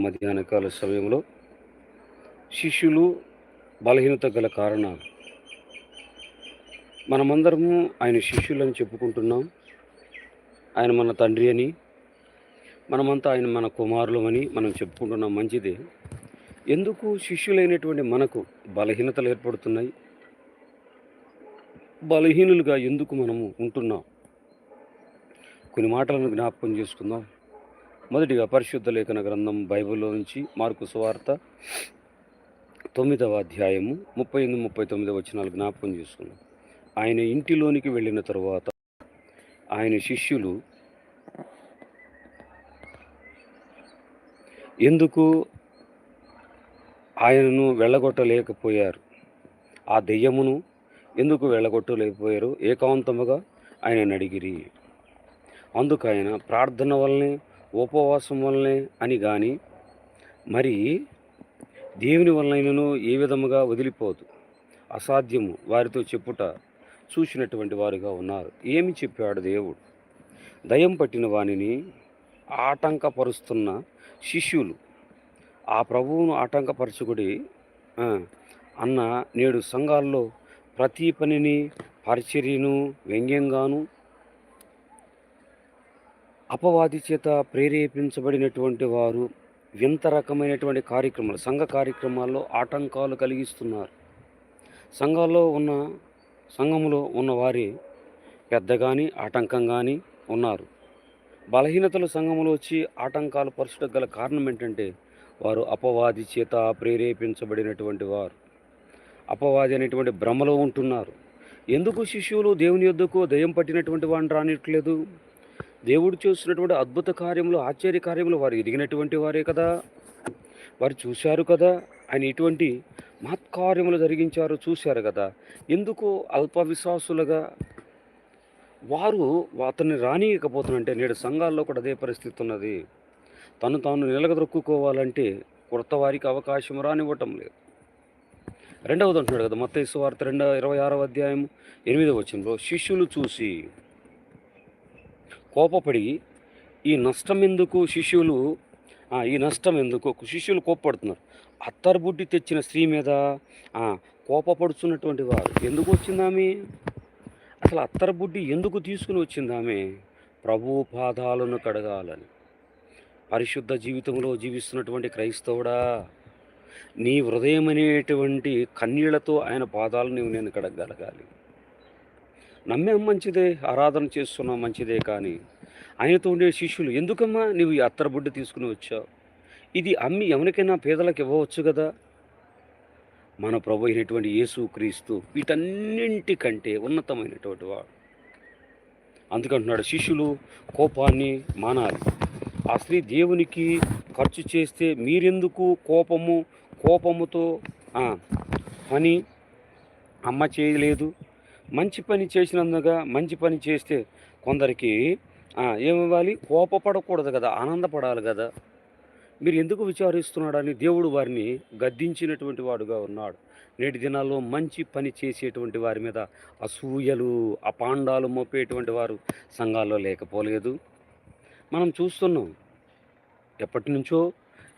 మధ్యాహ్నకాల సమయంలో శిష్యులు బలహీనత గల కారణాలు. మనమందరము ఆయన శిష్యులని చెప్పుకుంటున్నాం. ఆయన మన తండ్రి అని మనమంతా ఆయన మన కుమారులమని మనం చెప్పుకుంటున్నాం. మంచిదే. ఎందుకు శిష్యులైనటువంటి మనకు బలహీనతలు ఏర్పడుతున్నాయి? బలహీనులుగా ఎందుకు మనము ఉంటున్నాం? కొన్ని మాటలను జ్ఞాపకం చేసుకుందాం. మొదటిగా పరిశుద్ధ లేఖన గ్రంథం బైబిల్లో నుంచి మార్కు సువార్త తొమ్మిదవ అధ్యాయము ముప్పై ఎనిమిది ముప్పై తొమ్మిదవ వచనాలు జ్ఞాపకం చేసుకున్నాం. ఆయన ఇంటిలోనికి వెళ్ళిన తరువాత ఆయన శిష్యులు ఎందుకు ఆయనను వెళ్ళగొట్టలేకపోయారు? ఆ దెయ్యమును ఎందుకు వెళ్ళగొట్టలేకపోయారు? ఏకాంతముగా ఆయన అడిగిరి. అందుకు ఆయన ప్రార్థన వల్లనే ఉపవాసం వల్లనే అని కానీ మరి దేవుని వలనైనను ఏ విధముగా వదిలిపోదు. అసాధ్యము. వారితో చెప్పుట చూసినటువంటి వారుగా ఉన్నారు. ఏమి చెప్పాడు దేవుడు? దయం పట్టిన వానిని ఆటంకపరుస్తున్న శిష్యులు ఆ ప్రభువును ఆటంకపరచుకుడి అన్న నేడు సంఘాల్లో ప్రతి పనిని పరిచర్యను వ్యంగ్యంగాను అపవాది చేత ప్రేరేపించబడినటువంటి వారు వింత రకమైనటువంటి కార్యక్రమాలు సంఘ కార్యక్రమాల్లో ఆటంకాలు కలిగిస్తున్నారు. సంఘాల్లో ఉన్న సంఘములో ఉన్నవారి పెద్ద కానీ ఆటంకం కానీ ఉన్నారు. బలహీనతలు సంఘంలో వచ్చి ఆటంకాలు పరచడం గల కారణం ఏంటంటే వారు అపవాది చేత ప్రేరేపించబడినటువంటి వారు. అపవాది అనేటువంటి భ్రమలో ఉంటున్నారు. ఎందుకు శిష్యులు దేవుని యొద్దకు దయం పట్టినటువంటి వాడిని రానిట్లేదు దేవుడు చేస్తున్నటువంటి అద్భుత కార్యములు ఆశ్చర్య కార్యములు వారు ఎదిగినటువంటి వారే కదా. వారు చూశారు కదా ఆయన ఇటువంటి మహత్కార్యములు జరిగించారు చూశారు కదా. ఎందుకు అల్ప విశ్వాసులుగా వారు అతన్ని రానియకపోతున్నంటే నేడు సంఘాల్లో కూడా అదే పరిస్థితి ఉన్నది. తను తాను నిలగదొక్కుకోవాలంటే కొత్త వారికి అవకాశం రానివ్వటం లేదు. రెండవది అంటున్నాడు కదా మత్తయి వార్త రెండవ ఇరవై ఆరవ అధ్యాయం ఎనిమిదవ వచనంలో శిష్యులు చూసి కోపపడి ఈ నష్టం ఎందుకు శిష్యులు ఈ నష్టం ఎందుకు శిష్యులు కోపపడుతున్నారు. అత్తరుబుడ్డి తెచ్చిన స్త్రీ మీద కోపపడుచున్నటువంటి కోపపడుతున్నటువంటి వారు ఎందుకు వచ్చిందామె? అసలు అత్తరుబుడ్డి ఎందుకు తీసుకుని వచ్చిందామె? ప్రభు పాదాలను కడగాలని. పరిశుద్ధ జీవితంలో జీవిస్తున్నటువంటి క్రైస్తవుడా నీ హృదయం అనేటువంటి కన్నీళ్ళతో ఆయన పాదాలు నీవు నేను కడగలగాలి నమ్మేం మంచిదే? ఆరాధన చేస్తున్నాం మంచిదే కానీ ఆయనతో ఉండే శిష్యులు ఎందుకమ్మా నీవు ఈ అత్తరబుడ్డ తీసుకుని వచ్చావు? ఇది అమ్మి ఎవరికైనా పేదలకు ఇవ్వవచ్చు కదా? మన ప్రభు అయినటువంటి యేసు క్రీస్తు వీటన్నింటికంటే ఉన్నతమైనటువంటి వాడు. అందుకంటున్నాడు శిష్యులు కోపాన్ని మానాలి. ఆ స్త్రీ దేవునికి ఖర్చు చేస్తే మీరెందుకు కోపము? కోపముతో పని అమ్మ చేయలేదు. మంచి పని చేసినందుగా మంచి పని చేస్తే కొందరికి ఏమివ్వాలి? కోపపడకూడదు కదా ఆనందపడాలి కదా. మీరు ఎందుకు విచారిస్తున్నాడని దేవుడు వారిని గద్దించినటువంటి వాడుగా ఉన్నాడు. నేటి దినాల్లో మంచి పని చేసేటువంటి వారి మీద అసూయలు అపాండాలు మోపేటువంటి వారు సంఘాల్లో లేకపోలేదు. మనం చూస్తున్నాం ఎప్పటి నుంచో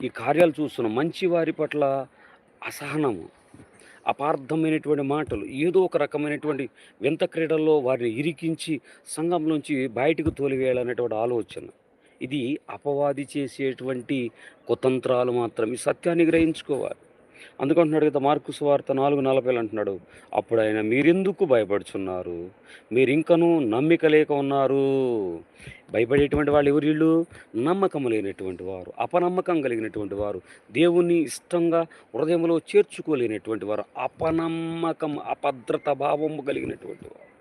ఈ కార్యాలు చూస్తున్నాం. మంచి వారి పట్ల అసహనము అపార్థమైనటువంటి మాటలు ఏదో ఒక రకమైనటువంటి వింత క్రీడల్లో వారిని ఇరికించి సంఘంలోంచి బయటకు తోలివేయాలనేటువంటి ఆలోచన. ఇది అపవాది చేసేటువంటి కుతంత్రాలు మాత్రం ఈ సత్యాన్ని గ్రహించుకోవాలి. అందుకంటున్నాడు కదా మార్కు సువార్త నాలుగు నలభైలు అంటున్నాడు. అప్పుడు ఆయన మీరెందుకు భయపడుచున్నారు? మీరు ఇంకనూ నమ్మిక లేక ఉన్నారు. భయపడేటువంటి వాళ్ళు ఎవరు వీళ్ళు? నమ్మకం లేనటువంటి వారు అపనమ్మకం కలిగినటువంటి వారు దేవుణ్ణి ఇష్టంగా హృదయంలో చేర్చుకోలేనటువంటి వారు అపనమ్మకం అభద్రత భావము కలిగినటువంటి వారు.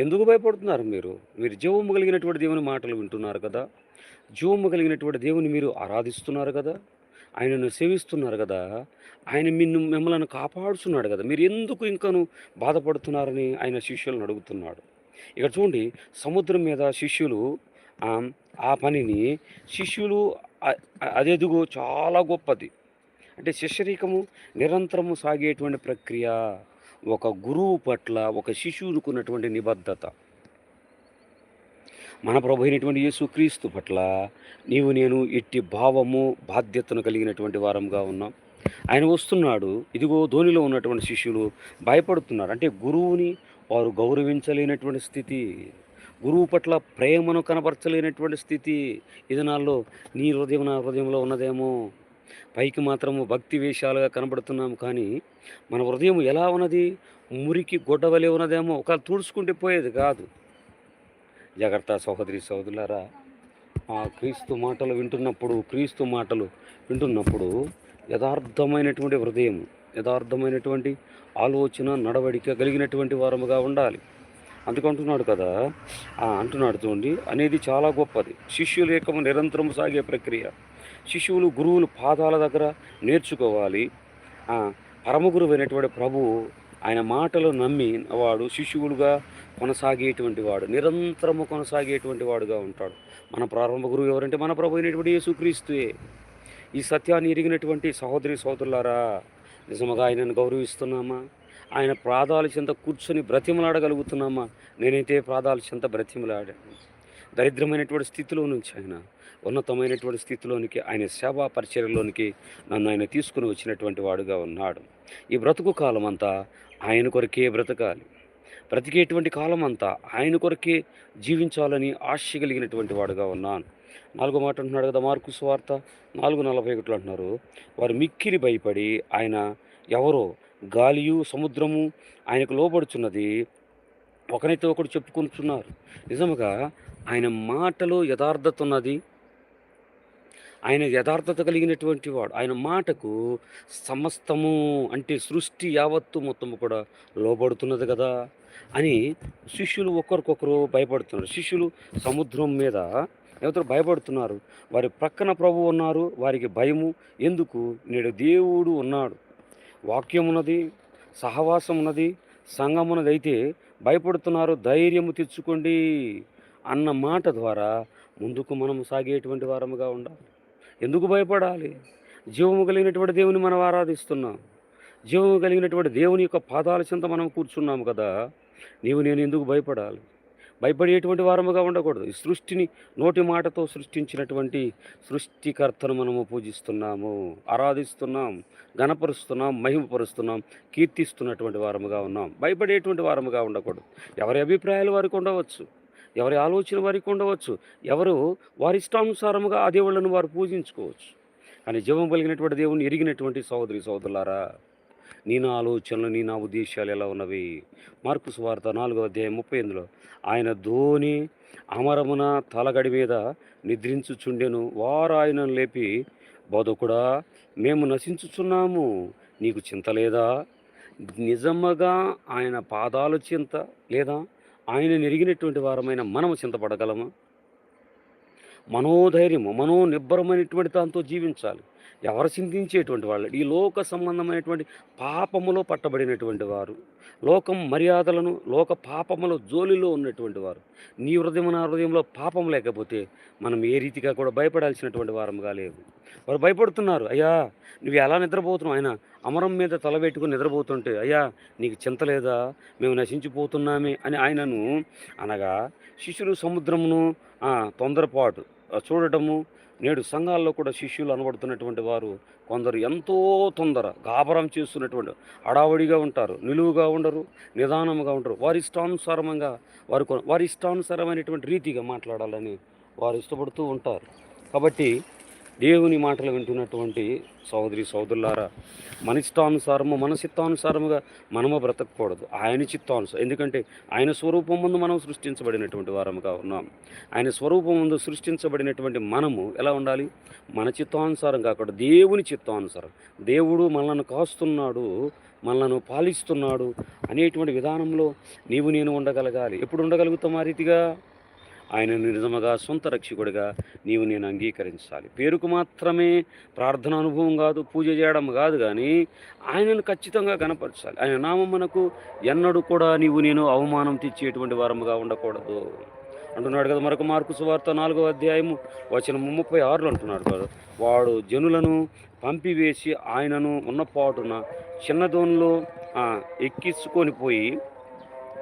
ఎందుకు భయపడుతున్నారు మీరు? మీరు జీవము కలిగినటువంటి దేవుని మాటలు వింటున్నారు కదా. జీవము కలిగినటువంటి దేవుని మీరు ఆరాధిస్తున్నారు కదా. ఆయనను సేవిస్తున్నారు కదా ఆయన మిన్ను మిమ్మల్ని కాపాడుతున్నాడు కదా. మీరు ఎందుకు ఇంకను బాధపడుతున్నారని ఆయన శిష్యులను అడుగుతున్నాడు. ఇక్కడ చూడండి సముద్రం మీద శిష్యులు ఆ, పనిని శిష్యులు అదెదుగు అదెదుగో చాలా గొప్పది. అంటే శిష్యరికము నిరంతరము సాగేటువంటి ప్రక్రియ ఒక గురువు పట్ల ఒక శిశువునుకున్నటువంటి నిబద్ధత. మన ప్రభు అయినటువంటి యేసుక్రీస్తు పట్ల నీవు నేను ఎట్టి భావము బాధ్యతను కలిగినటువంటి వారంగా ఉన్నాం. ఆయన వస్తున్నాడు. ఇదిగో ధోనిలో ఉన్నటువంటి శిష్యులు భయపడుతున్నారు. అంటే గురువుని వారు గౌరవించలేనటువంటి స్థితి గురువు పట్ల ప్రేమను కనపరచలేనటువంటి స్థితి ఇదనాల్లో దినాల్లో నీ హృదయం నా హృదయంలో ఉన్నదేమో. పైకి మాత్రము భక్తి వేషాలుగా కనబడుతున్నాము కానీ మన హృదయం ఎలా ఉన్నది? మురికి గొడ్డవలే ఉన్నదేమో. ఒకవేళ తుడుచుకుంటే పోయేది కాదు. జాగ్రత్త సహోదరి సహోదరులారా ఆ క్రీస్తు మాటలు వింటున్నప్పుడు క్రీస్తు మాటలు వింటున్నప్పుడు యథార్థమైనటువంటి హృదయం యథార్థమైనటువంటి ఆలోచన నడవడిక కలిగినటువంటి వారముగా ఉండాలి. అందుకంటున్నాడు కదా ఆ అంటున్నాడు చూడండి అనేది చాలా గొప్పది. శిష్యుల ఏకము నిరంతరం సాగే ప్రక్రియ. శిష్యులు గురువులు పాదాల దగ్గర నేర్చుకోవాలి. ఆ, పరమ గురువు అయినటువంటి ప్రభువు ఆయన మాటలు నమ్మి వాడు శిష్యుడుగా కొనసాగేటువంటి వాడు నిరంతరము కొనసాగేటువంటి వాడుగా ఉంటాడు. మన ప్రారంభ గురువు ఎవరంటే మన ప్రభు అయినటువంటి యేసుక్రీస్తుయే ఈ సత్యాన్ని ఎరిగినటువంటి సహోదరి సహోదరులారా నిజముగా ఆయనను గౌరవిస్తున్నామా? ఆయన ప్రాదాల చెంత కూర్చొని బ్రతిమలాడగలుగుతున్నామా? నేనైతే ప్రాదాల చెంత బ్రతిమలాడాను. దరిద్రమైనటువంటి స్థితిలో నుంచి ఆయన ఉన్నతమైనటువంటి స్థితిలోనికి ఆయన సేవా పరిచర్యలోనికి నన్ను ఆయన తీసుకుని వచ్చినటువంటి వాడుగా ఉన్నాడు. ఈ బ్రతుకు కాలం అంతా ఆయన కొరకే బ్రతకాలి. బ్రతికేటువంటి కాలం అంతా ఆయన కొరకే జీవించాలని ఆశ కలిగినటువంటి వాడుగా ఉన్నాను. నాలుగో మాట అంటున్నాడు కదా మార్కు స్వార్త. నాలుగు నలభై ఒకటిలో అంటున్నారు వారు మిక్కిరి భయపడి ఆయన ఎవరో గాలియు సముద్రము ఆయనకు లోబడుచున్నది ఒకరితో ఒకడు చెప్పుకుంటున్నారు నిజముగా ఆయన మాటలో యథార్థత ఉన్నది. ఆయన యథార్థత కలిగినటువంటి వాడు. ఆయన మాటకు సమస్తము అంటే సృష్టి యావత్తు మొత్తము కూడా లోబడుతున్నది కదా అని శిష్యులు ఒకరికొకరు భయపడుతున్నారు. శిష్యులు సముద్రం మీద ఎవరు భయపడుతున్నారు. వారి ప్రక్కన ప్రభు ఉన్నారు వారికి భయము. ఎందుకు? నేడు దేవుడు ఉన్నాడు. వాక్యం ఉన్నది సహవాసం ఉన్నది సంఘం ఉన్నది అయితే భయపడుతున్నారు ధైర్యము తెచ్చుకోండి అన్న మాట ద్వారా ముందుకు మనం సాగేటువంటి వారముగా ఉండాలి. ఎందుకు భయపడాలి? జీవము కలిగినటువంటి దేవుని మనం ఆరాధిస్తున్నాం. జీవము కలిగినటువంటి దేవుని యొక్క పాదాల చెంత మనం కూర్చున్నాము కదా నీవు నేను ఎందుకు భయపడాలి? భయపడేటువంటి వారముగా ఉండకూడదు. ఈ సృష్టిని నోటి మాటతో సృష్టించినటువంటి సృష్టికర్తను మనము పూజిస్తున్నాము. ఆరాధిస్తున్నాం గణపరుస్తున్నాం మహిమపరుస్తున్నాం కీర్తిస్తున్నటువంటి వారముగా ఉన్నాం. భయపడేటువంటి వారముగా ఉండకూడదు. ఎవరి అభిప్రాయాలు వారికి ఉండవచ్చు. ఎవరి ఆలోచన వారికి ఉండవచ్చు ఎవరు వారి ఇష్టానుసారముగా ఆ దేవుళ్ళను వారు పూజించుకోవచ్చు. కానీ జీవం కలిగినటువంటి దేవుని ఎరిగినటువంటి సహోదరి సోదరులారా నీ నా ఆలోచనలు నీ నా ఉద్దేశాలు ఎలా ఉన్నవి? మార్కు సువార్త నాలుగో అధ్యాయం ముప్పై ఎనిమిదిలో ఆయన ధోని అమరమున తలగడి మీద నిద్రించుచుండెను వారు ఆయనను లేపి బోధకుడా మేము నశించుచున్నాము నీకు చింత లేదా? నిజముగా ఆయన పాదాలు చింత లేదా? ఆయన నెరిగినటువంటి వారమైన మనము చింతపడగలమా? మనోధైర్యము మనో నిబ్బరమైనటువంటి దాంతో జీవించాలి. ఎవరు చింతించేటువంటి వాళ్ళు ఈ లోక సంబంధమైనటువంటి పాపములో పట్టబడినటువంటి వారు లోకం మర్యాదలను లోక పాపముల జోలిలో ఉన్నటువంటి వారు నీ హృదయం నా హృదయంలో పాపం లేకపోతే మనం ఏ రీతిగా కూడా భయపడాల్సినటువంటి వారముగా లేదు వారు భయపడుతున్నారు అయ్యా నువ్వు ఎలా నిద్రపోతున్నావు? ఆయన అమరం మీద తలబెట్టుకుని నిద్రపోతుంటే అయ్యా నీకు చింత లేదా? మేము నశించిపోతున్నామే అని ఆయనను అనగా శిష్యులు సముద్రమును తొందరపాటు చూడటము. నేడు సంఘాల్లో కూడా శిష్యులు అనబడుతున్నటువంటి వారు కొందరు ఎంతో తొందర గాబరం చేస్తున్నటువంటి అడావడిగా ఉంటారు నిలువుగా ఉండరు నిదానముగా ఉండరు. వారి ఇష్టానుసారంగా వారు వారి ఇష్టానుసారమైనటువంటి రీతిగా మాట్లాడాలని వారు ఇష్టపడుతూ ఉంటారు. కాబట్టి దేవుని మాటలు వింటున్నటువంటి సోదరి సోదరులారా మన ఇష్టానుసారము మన చిత్తానుసారముగా మనము బ్రతకకూడదు. ఆయన చిత్తానుసారం ఎందుకంటే ఆయన స్వరూపం ముందు మనం సృష్టించబడినటువంటి వారముగా ఉన్నాం. ఆయన స్వరూపం ముందు సృష్టించబడినటువంటి మనము ఎలా ఉండాలి? మన చిత్తానుసారం కాకుండా దేవుని చిత్తానుసారం. దేవుడు మనల్ని కాస్తున్నాడు మనలను పాలిస్తున్నాడు అనేటువంటి విధానంలో నీవు నేను ఉండగలగాలి. ఎప్పుడు ఉండగలుగుతాం ఆ రీతిగా? ఆయనను నిజముగా సొంత రక్షకుడిగా నీవు నేను అంగీకరించాలి. పేరుకు మాత్రమే ప్రార్థన అనుభవం కాదు పూజ చేయడం కాదు కానీ ఆయనను ఖచ్చితంగా కనపరచాలి ఆయన నామం మనకు ఎన్నడూ కూడా నీవు నేను అవమానం తెచ్చేటువంటి వారముగా ఉండకూడదు. అంటున్నాడు కదా మరొక మార్కు సువార్త నాలుగో అధ్యాయము వచ్చిన ముప్పై ఆరులో అంటున్నాడు కదా. వాడు జనులను పంపివేసి ఆయనను ఉన్నపాటున చిన్న దోనిలో ఎక్కించుకొని పోయి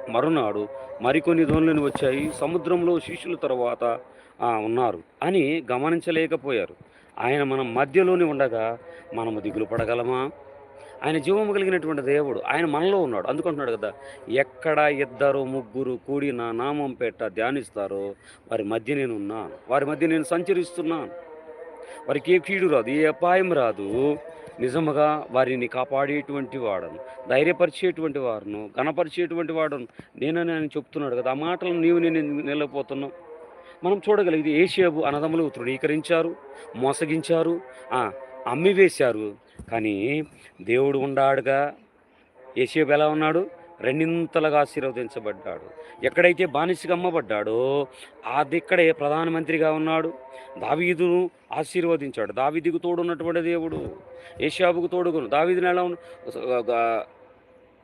మరునాడు మరికొన్ని ధోనులను వచ్చాయి. సముద్రంలో శిష్యుల తర్వాత ఉన్నారు అని గమనించలేకపోయారు. ఆయన మనం మధ్యలోనే ఉండగా మనము దిగులు పడగలమా? ఆయన జీవము కలిగినటువంటి దేవుడు ఆయన మనలో ఉన్నాడు. అందుకుంటున్నాడు కదా ఎక్కడ ఇద్దరు ముగ్గురు కూడి నా నామం పెట్ట ధ్యానిస్తారో వారి మధ్య నేను ఉన్నాను వారి మధ్య నేను సంచరిస్తున్నాను. వారికి ఏ కీడు రాదు ఏ అపాయం రాదు. నిజముగా వారిని కాపాడేటువంటి వాడను ధైర్యపరిచేటువంటి వారును గణపరిచేటువంటి వాడను. నేనని ఆయన చెప్తున్నాడు కదా ఆ మాటలను నీవు నేను నిలబోతున్నావు. మనం చూడగలిగితే ఏషియాబు అనదములు తృణీకరించారు మోసగించారు అమ్మి అమ్మివేశారు. కానీ దేవుడు ఉండాడుగా. ఏషియాబు ఎలా ఉన్నాడు? రెండింతలుగా ఆశీర్వదించబడ్డాడు. ఎక్కడైతే బానిసగా అమ్మబడ్డాడో అదిక్కడే ప్రధానమంత్రిగా ఉన్నాడు. దావీదును ఆశీర్వదించాడు. దావీదుకు తోడున్నటువంటి దేవుడు ఏషాబుకు తోడుగును. దావీదును ఎలా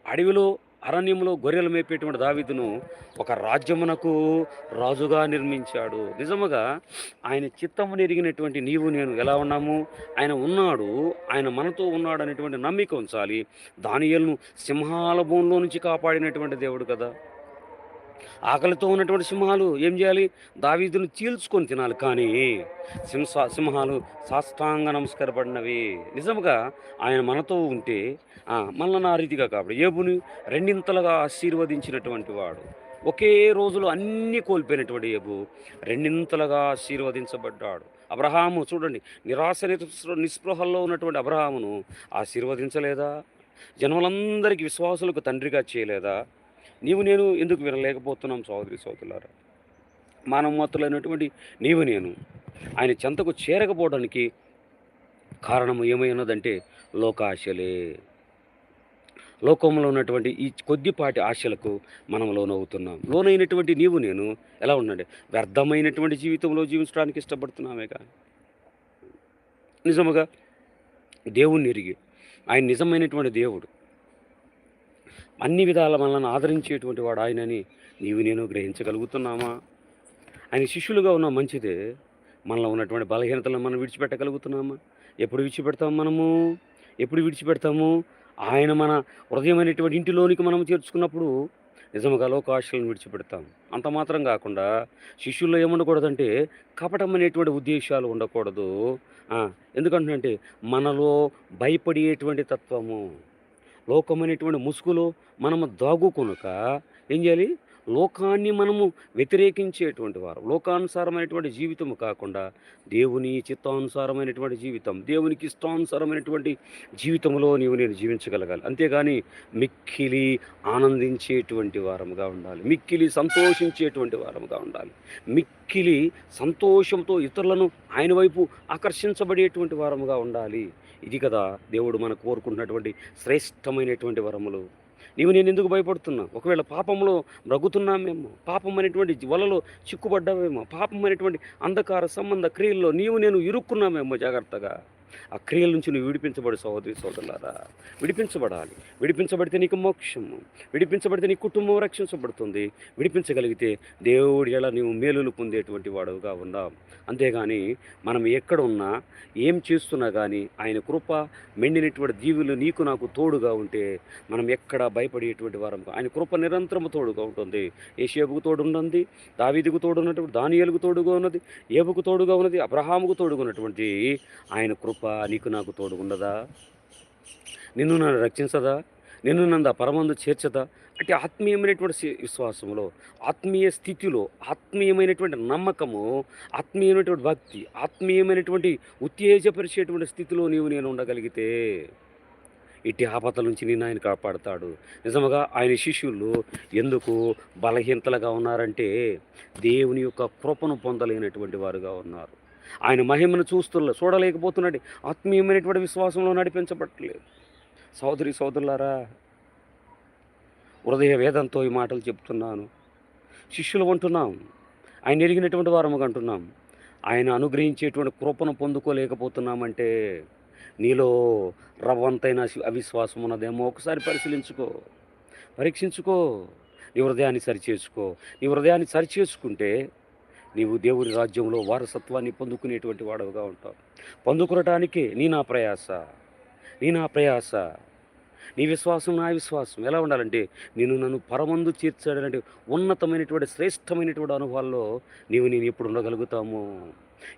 అడవిలో అరణ్యంలో గొర్రెలు మేపేటువంటి దావిదును ఒక రాజ్యమునకు రాజుగా నిర్మించాడు. నిజముగా ఆయన చిత్తమును ఎరిగినటువంటి నీవు నేను ఎలా ఉన్నాము? ఆయన ఉన్నాడు ఆయన మనతో ఉన్నాడు అనేటువంటి నమ్మిక ఉంచాలి. దానియలను సింహాల బోన్లో నుంచి కాపాడినటువంటి దేవుడు కదా. ఆకలితో ఉన్నటువంటి సింహాలు ఏం చేయాలి? దావీదును చీల్చుకొని తినాలి. కానీ సింహ సింహాలు సాష్టాంగ నమస్కారపడినవి. నిజముగా ఆయన మనతో ఉంటే ఆ, మనల్ని ఆ రీతిగా కాబట్టి ఏబుని రెండింతలుగా ఆశీర్వదించినటువంటి వాడు. ఒకే రోజులో అన్నీ కోల్పోయినటువంటి ఏబు రెండింతలుగా ఆశీర్వదించబడ్డాడు. అబ్రహాము చూడండి నిరాశ నిస్పృహల్లో ఉన్నటువంటి అబ్రహామును ఆశీర్వదించలేదా? జనములందరికీ విశ్వాసులకు తండ్రిగా చేయలేదా? నీవు నేను ఎందుకు వినలేకపోతున్నాం సోదరి సోదరులారా? మానవమత్తులైనటువంటి నీవు నేను ఆయన చెంతకు చేరకపోవడానికి కారణం ఏమై ఉన్నదంటే లోకాశలే. లోకంలో ఉన్నటువంటి ఈ కొద్దిపాటి ఆశలకు మనం లోనవుతున్నాం. లోనైనటువంటి నీవు నేను ఎలా ఉండండి వ్యర్థమైనటువంటి జీవితంలో జీవించడానికి ఇష్టపడుతున్నామే కానీ నిజముగా దేవుణ్ణి ఎరిగి ఆయన నిజమైనటువంటి దేవుడు. అన్ని విధాల మనల్ని ఆదరించేటువంటి వాడు ఆయనని నీవు నేను గ్రహించగలుగుతున్నామా? ఆయన శిష్యులుగా ఉన్న మంచిదే. మనలో ఉన్నటువంటి బలహీనతలను మనం విడిచిపెట్టగలుగుతున్నామా? ఎప్పుడు విడిచిపెడతాము మనము? ఎప్పుడు విడిచిపెడతాము? ఆయన మన హృదయమైనటువంటి ఇంటిలోనికి మనం చేర్చుకున్నప్పుడు నిజముగా లోకాశలను విడిచిపెడతాం. అంత మాత్రం కాకుండా శిష్యుల్లో ఏముండకూడదంటే కపటం అనేటువంటి ఉద్దేశాలు ఉండకూడదు. ఎందుకంటే మనలో భయపడేటువంటి తత్వము. లోకమైనటువంటి ముసుగులో మనము దాగుకొనుక ఏం చేయాలి? లోకాన్ని మనము వ్యతిరేకించేటువంటి వారు లోకానుసారమైనటువంటి జీవితం కాకుండా దేవుని చిత్తానుసారమైనటువంటి జీవితం దేవునికి ఇష్టానుసారమైనటువంటి జీవితంలో నీవు నేను జీవించగలగాలి. అంతేగాని మిక్కిలి ఆనందించేటువంటి వారముగా ఉండాలి. మిక్కిలి సంతోషించేటువంటి వారముగా ఉండాలి. మిక్కిలి సంతోషంతో ఇతరులను ఆయన వైపు ఆకర్షించబడేటువంటి వారముగా ఉండాలి. ఇది కదా దేవుడు మనకు కోరుకుంటున్నటువంటి శ్రేష్టమైనటువంటి వరములు. నీవు నేను ఎందుకు భయపడుతున్నా? ఒకవేళ పాపంలో బ్రగుతున్నామేమో పాపం అనేటువంటి వలలో చిక్కుపడ్డావేమో పాపం అనేటువంటి అంధకార సంబంధ క్రియల్లో నీవు నేను ఇరుక్కున్నామేమో జాగ్రత్తగా. ఆ క్రియల నుంచి నువ్వు విడిపించబడి సహోదరి సోదరులారా. విడిపించబడాలి. విడిపించబడితే నీకు మోక్షము. విడిపించబడితే నీ కుటుంబం రక్షించబడుతుంది. విడిపించగలిగితే దేవుడి ఎలా నీవు మేలులు పొందేటువంటి వాడుగా ఉందాం. అంతేగాని మనం ఎక్కడ ఉన్నా ఏం చేస్తున్నా కానీ ఆయన కృప మెండినటువంటి దీవులు నీకు నాకు తోడుగా ఉంటే మనం ఎక్కడ భయపడేటువంటి వారం ఆయన కృప నిరంతరము తోడుగా ఉంటుంది. ఏషియాబుకు తోడు ఉన్నది దావీదికు తోడు ఉన్నటువంటి దానియలకు తోడుగా ఉన్నది ఏబుకు తోడుగా ఉన్నది అబ్రహాముకు తోడుగా ఉన్నటువంటి ఆయన కృప నీకు నాకు తోడు ఉండదా నిన్ను నన్ను రక్షించదా? నిన్ను నంద పరమందు చేర్చదా? అంటే ఆత్మీయమైనటువంటి విశ్వాసంలో ఆత్మీయ స్థితిలో ఆత్మీయమైనటువంటి నమ్మకము ఆత్మీయమైనటువంటి భక్తి ఆత్మీయమైనటువంటి ఉత్తేజపరిచేటువంటి స్థితిలో నీవు నేను ఉండగలిగితే ఇట్టి ఆపదల నుంచి నేను ఆయన కాపాడుతాడు. నిజముగా ఆయన శిష్యులు ఎందుకు బలహీనతలుగా ఉన్నారంటే దేవుని యొక్క కృపను పొందలేనటువంటి వారుగా ఉన్నారు. ఆయన మహిమను చూస్తున్న చూడలేకపోతున్నాడు ఆత్మీయమైనటువంటి విశ్వాసంలో నడిపించబట్టలేదు. సోదరి సోదరులారా హృదయ వేదంతో ఈ మాటలు చెప్తున్నాను. శిష్యులు అంటున్నాం. ఆయన ఎరిగినటువంటి వారముగా అంటున్నాం. ఆయన అనుగ్రహించేటువంటి కృపను పొందుకోలేకపోతున్నామంటే నీలో రవ్వంతైన అవిశ్వాసం ఉన్నదేమో. ఒకసారి పరిశీలించుకో. పరీక్షించుకో. నీ హృదయాన్ని సరిచేసుకో. నీ హృదయాన్ని సరిచేసుకుంటే నీవు దేవుడి రాజ్యంలో వారసత్వాన్ని పొందుకునేటువంటి వాడవుగా ఉంటావు. పొందుకునటానికి నీ నా ప్రయాస. నీ నా ప్రయాస. నీ విశ్వాసం నా విశ్వాసం. ఎలా ఉండాలంటే నేను నన్ను పరమందు చేర్చాడంటే ఉన్నతమైనటువంటి శ్రేష్టమైనటువంటి అనుభవాల్లో నీవు నేను ఎప్పుడు ఉండగలుగుతాము?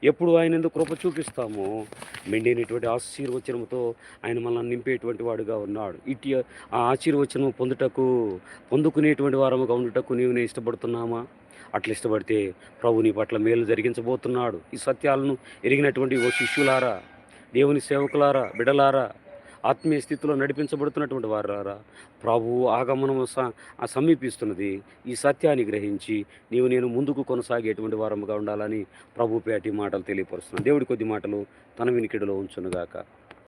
ఎప్పుడు ఆయన ఎందుకు కృప చూపిస్తామో? మెండైనటువంటి ఆశీర్వచనముతో ఆయన మనల్ని నింపేటువంటి వాడుగా ఉన్నాడు. ఇటు ఆ ఆశీర్వచనం పొందుటకు పొందుకునేటువంటి వారముగా ఉండుటకు నీవు నేను ఇష్టపడుతున్నామా అట్లా ఇష్టపడితే ప్రభు నీ పట్ల మేలు జరిగించబోతున్నాడు. ఈ సత్యాలను ఎరిగినటువంటి ఓ శిష్యులారా దేవుని సేవకులారా బిడలారా ఆత్మీయ స్థితిలో నడిపించబడుతున్నటువంటి వారారా ప్రభు ఆగమనం స సమీపిస్తున్నది. ఈ సత్యాన్ని గ్రహించి నీవు నేను ముందుకు కొనసాగేటువంటి వారముగా ఉండాలని ప్రభు పేటి మాటలు తెలియపరుస్తున్నాను. దేవుడి కొద్ది మాటలు తన వినికిడిలో ఉంచునుగాక.